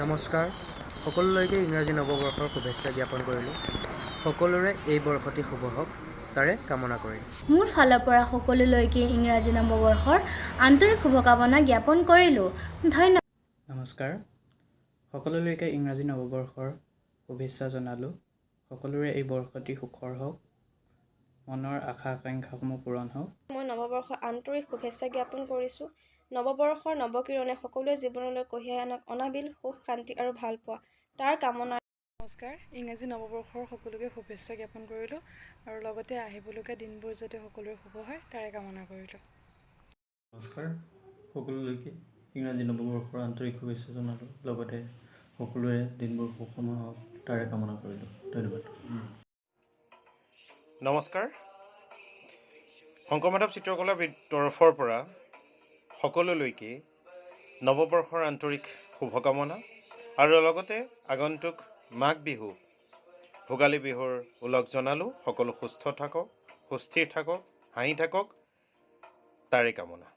নমস্কাৰ। সকলোলৈকে ইংৰাজী নৱবৰ্ষৰ শুভেচ্ছা জ্ঞাপন কৰিলোঁ। সকলোৰে এই বৰ্ষটি শুভ হওক তাৰে কামনা কৰিলোঁ মোৰ ফালৰ পৰা সকলোলৈকে ইংৰাজী নৱবৰ্ষৰ আন্তৰিক শুভকামনা জ্ঞাপন কৰিলোঁ। ধন্যবাদ। নমস্কাৰ। সকলোলৈকে ইংৰাজী নৱবৰ্ষৰ শুভেচ্ছা জনালোঁ। সকলোৰে এই বৰ্ষটি সুখৰ হওক মনৰ আশা আকাংক্ষাসমূহ পূৰণ হওক। মই নৱবৰ্ষৰ আন্তৰিক শুভেচ্ছা জ্ঞাপন কৰিছোঁ। নৱবৰ্ষৰ নৱকিৰণে সকলোৱে জীৱনলৈ কঢ়িয়াই আনক অনাবিল সুখ শান্তি আৰু ভালপোৱা। তাৰ কামনা নমস্কাৰ। ইংৰাজী নৱবৰ্ষৰ সকলোকে শুভেচ্ছা জ্ঞাপন কৰিলোঁ আৰু লগতে আহিবলগীয়া দিনবোৰ যাতে সকলোৰে শুভ হয় তাৰে কামনা কৰিলোঁ। নমস্কাৰ। সকলোলৈকে ইংৰাজী নৱবৰ্ষৰ আন্তৰিক শুভেচ্ছা জনালোঁ। লগতে সকলোৰে দিনবোৰ সুষম হওক তাৰে কামনা কৰিলোঁ। ধন্যবাদ। নমস্কাৰ। শংকৰ মাধৱ চিত্ৰকলা বিদ- তৰফৰ পৰা সকলোলৈকে নৱবৰ্ষৰ আন্তৰিক শুভকামনা আৰু লগতে আগন্তুক মাঘ বিহু ভোগালী বিহুৰ ওলগ জনালোঁ। সকলো সুস্থ থাকক সুস্থিৰ থাকক হাঁহি থাকক তাৰে কামনা।